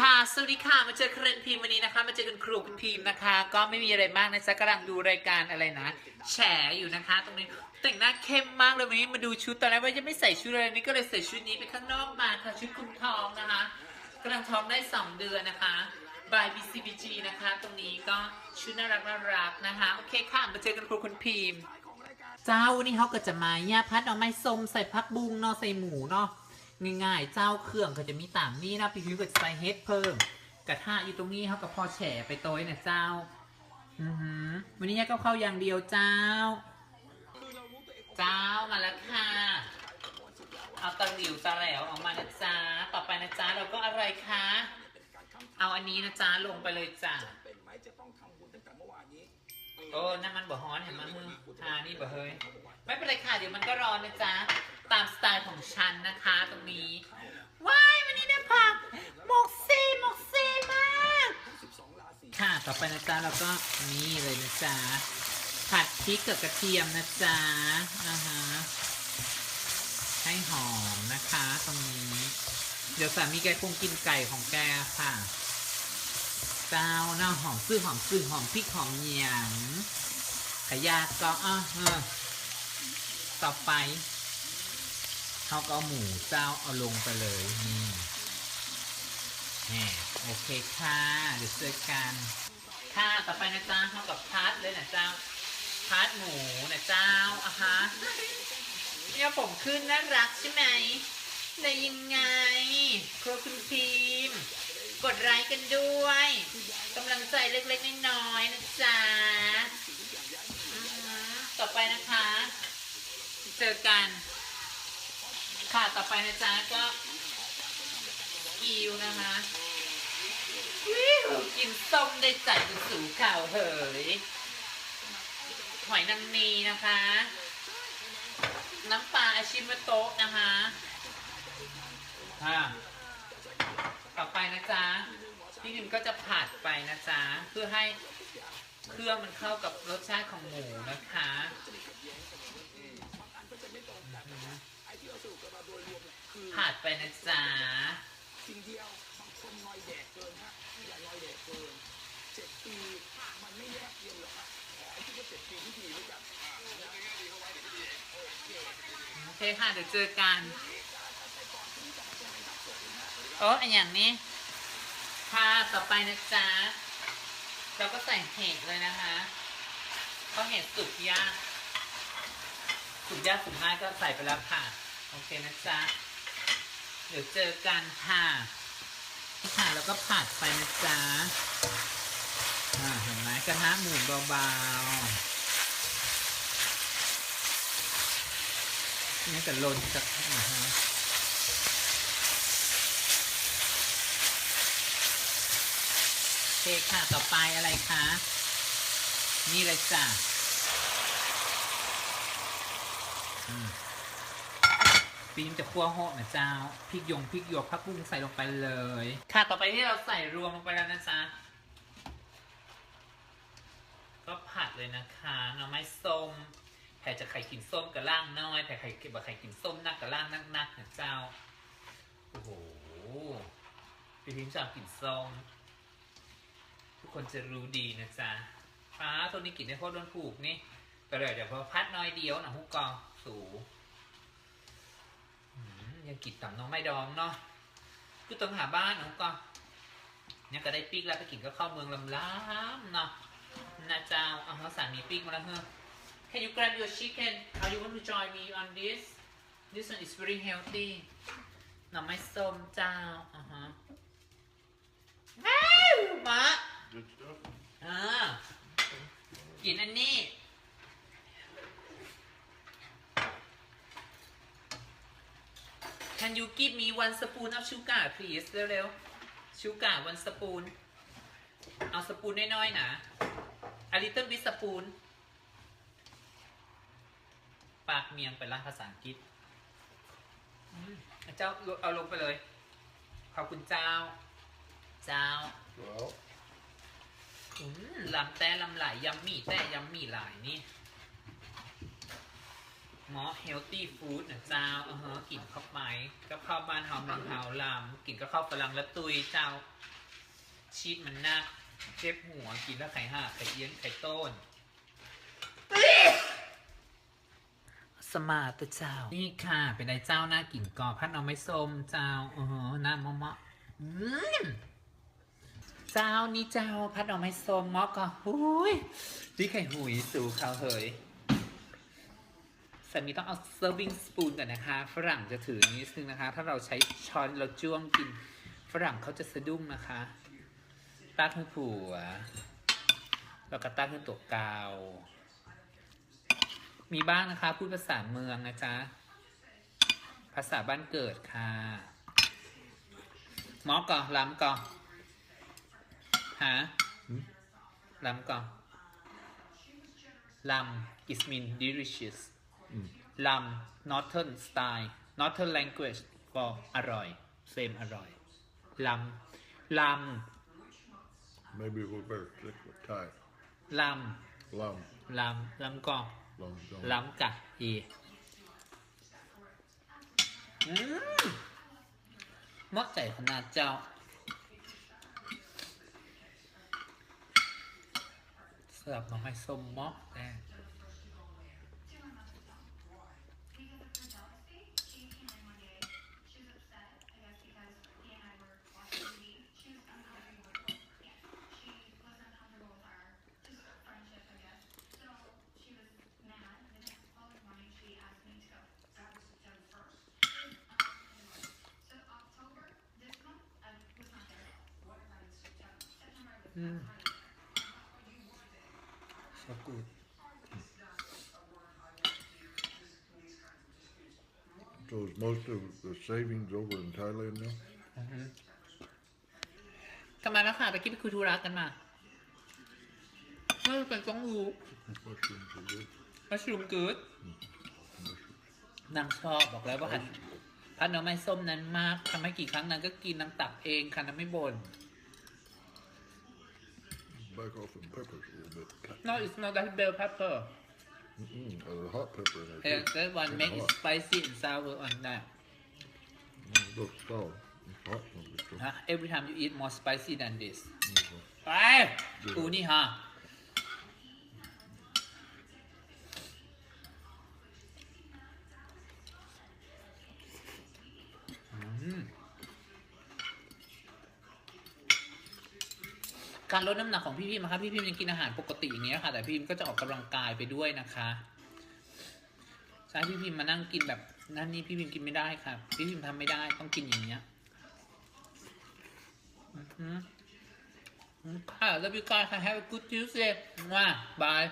ค่ะ สวัสดีค่ะ มาเจอคเรนพิมพ์วันนี้นะคะ มาเจอกันครูคุณพิมพ์นะคะ ก็ไม่มีอะไรมากนะจ๊ะกำลังดูรายการอะไรนะ แฉอยู่นะคะ ตรงนี้แต่งหน้าเข้มมากเลยวันนี้มาดูชุดตอนแรกว่าจะไม่ใส่ชุดอะไรนี่ก็เลยใส่ชุดนี้ไปข้างนอกมาค่ะชุดคลุมท้องนะคะกำลังท้องได้ 2 เดือนนะคะ by BCBG นะคะ ตรงนี้ก็ชุดน่ารักน่ารักนะคะ โอเคค่ะ มาเจอกันครูคุณพิมพ์เจ้าวันนี้เขาก็จะมาย่าพัดเอาไม้ส้มใส่พักบุ้งเนาะใส่หมูเนาะ ง่ายๆ เจ้าเครื่องก็จะมีต่างนี่นะพี่พิวก็จะใส่เฮ็ดเพิ่ม กระทะอยู่ตรงนี้เขาก็พอแฉไปโต้ยนะเจ้า อือหือวันนี้ย่าก็เข้าอย่างเดียวเจ้า เจ้ามาแล้วค่ะ เอาตะหลิวตะแหลวออกมานะจ๊ะต่อไปนะจ๊ะเราก็อะไรคะ เอาอันนี้นะจ๊ะลงไปเลยจ้ะ โอ้น้ำมันบ่ฮ้อนเห็นไหมมึงทานี่บ่เฮ้ย ไม่เป็นไรค่ะ เดี๋ยวมันก็ร้อนนะจ๊ะ ตามสไตล์ของฉันนะคะตรงนี้ ว้ายวันนี้นะผักหมกซีหมกซีมาก ค่ะ ต่อไปนะจ๊ะเราก็นี่เลยนะจ๊ะ ผัดพริกกับกระเทียมนะจ๊ะอ่าฮะให้หอมนะคะตรงนี้ เดี๋ยวสามีแกคงกินไก่ของแกค่ะ เจ้าหน้าหอมซื่อหอมซื่อหอมพริกหอมเหยียงขยาก็อะเออต่อไปเขาก็เอาหมูเจ้าเอาลงไปเลยนี่แหมโอเคค่ะ เดี๋ยวเจอกันค่ะต่อไปนะเจ้าเขากับพัดเลยนะเจ้าพัดหมูนะเจ้าอะฮะเนี่ยผมขึ้นน่ารักใช่ไหมได้ยังไงครัวคุณพิมพ์ กดไลค์กันด้วยกำลังใจเล็กๆน้อยๆนะจ๊ะอือหือต่อไปนะคะ เจอกัน ค่ะต่อไปนะจ๊ะก็กิวนะคะวิวกินส้มได้ใจเป็นสูข่าวเหยหอยนางนีนะคะ น้ำปลาอาชิมโตะนะคะอ่า ต่อไปนะจ๊ะพี่พิมก็จะผัดไปนะจ๊ะเพื่อให้เครื่องมันเข้ากับรสชาติของหมูนะคะผัดไปนะจ๊ะโอเคค่ะเดี๋ยวเจอกัน โอ้อันอย่างนี้ค่ะต่อไปนะจ๊ะ เราก็ใส่เห็ดเลยนะคะเพราะเห็ดสุกยาก สุกยากสุกง่ายก็ใส่ไปแล้วค่ะ โอเคนะจ๊ะ เดี๋ยวเจอกันค่ะนี่ค่ะแล้วก็ผัดไปนะจ๊ะอ่าเห็นไหมกระทะหมุนเบาๆนี่จะลนจากอ่าฮะ โอ เคค่ะต่อไปอะไรคะนี่เลยจ้ะอืมปีมจะคั่วโหะนะเจ้าพริกยงพริกหยวกผักบุ้งใส่ลงไปเลย ค่ะต่อไปที่เราใส่รวมลงไปแล้วนะจ๊ะก็ผัดเลยนะคะหน่อไม้ส้มแผ่จะไข่กินส้มกับล่างน้อยแผ่ไข่เกินบะไข่กินส้มนักกับล่างนักนักๆนะเจ้าโอ้โหพี่พิมชอบกินส้ม ทุกคนจะรู้ดีนะจ๊ะฟ้าตัวนี้กินได้โคตรโดนผูกนี่ก็เลยเดี๋ยวพอพัดน้อยเดียวนะฮุกกองสูยังกินต่ำน้องไม่ดองเนาะคือต้องหาบ้านนะฮุกกองเนี่ยก็ได้ปีกแล้วไปกินก็เข้าเมืองลำล้ำเนาะนะจ้าเอาเขาสามีปีกมาแล้วเฮ้อ Can you grab your chicken? Are you want to join me on this? This one is very healthy หน่อไม้ส้มเจ้าอ่าฮะว้าวมา Good stuff. อ่ากินอันนี้ Can you give me one spoon of sugar please เร็วๆ sugar one spoon เอาสปูนน้อยๆนะ a little bit spoon ปากเมียงไปละภาษาอังกฤษอืมเจ้าเอาลงไปเลย ขอบคุณเจ้า เจ้า Well, อืม ลำแต่ลำหลายยำหมี่แต่ยำหมี่หลายนี่หมอเฮลตี้ฟู้ดนะเจ้าเออฮะกินเข้าไปก็เข้าวบ้านเฮาเมืองเฮาลำกินก็เข้าวฝรั่งและตุยเจ้า ชีสมันนัก เจ็บหัวกินแล้วไข่ห่าไข่เอี้ยนไข่ต้น สมาร์ตเจ้า นี่ค่ะ เป็นไอเจ้าหน้ากินกอพัดเอาไม้ส้มเจ้าเออหน้ามะมะอืม เจ้านี่เจ้าพัดเอาไม้ส้มมอกก็หุยนี่ไข่หุยสู่เขาเหยสันนี้ต้องเอา serving spoon ก่อนนะคะ ฝรั่งจะถือนิดนึงนะคะ ถ้าเราใช้ช้อนเราจ้วงกิน ฝรั่งเขาจะสะดุ้งนะคะตาขึ้นผัวแล้วก็ตาขึ้นตัวกาว มีบ้างนะคะ พูดภาษาเมืองนะจ๊ะ ภาษาบ้านเกิดค่ะมอกก่อล้ำก่อ ฮะล้ำก่อนลำ is mean delicious ลำ northern style northern language for อร่อย same อร่อยลำล Maybe we'll better stick with Thai. ำล Lum. ำลำลำก่อน Lum. Lum. ล้ำกะอีอืมเหมาะใจขนาดเจ้า สลับมาให้ส้มเหมาะแน่ อืม so good So is most of the savings over in Thailand now? กลับมาแล้วค่ะไปกินไปคุยธุระกันมาไม่เป็นต้องรู้ Mushrooms are good. มัชรูมกูดนางชอบบอกแล้วว่าผัดผัดหน่อไม้ส้มนั้นมากทำให้กี่ครั้งนางก็กินนางตักเองค่ะนางไม่บ่น back off peppers a little bit. No, it's not like bell pepper. Mm-mm, there's hot pepper in there. Yeah, that one makes it spicy and sour on that. Mm, it looks sour. It's hot. Every time you eat more spicy than this. Mm -hmm. Ay! Uni, huh? การลดน้ำหนักของพี่พิมนะคะพี่พิมยังกินอาหารปกติอย่างเงี้ยค่ะ แต่พี่พิมก็จะออกกำลังกายไปด้วยนะคะใช่พี่พิมมานั่งกินแบบนั่นนี่พี่พิมกินไม่ได้ค่ะ พี่พิมทำไม่ได้ต้องกินอย่างเงี้ยอือหือค่ะแล้วพี่กายค่ะ have a good Tuesday มาบาย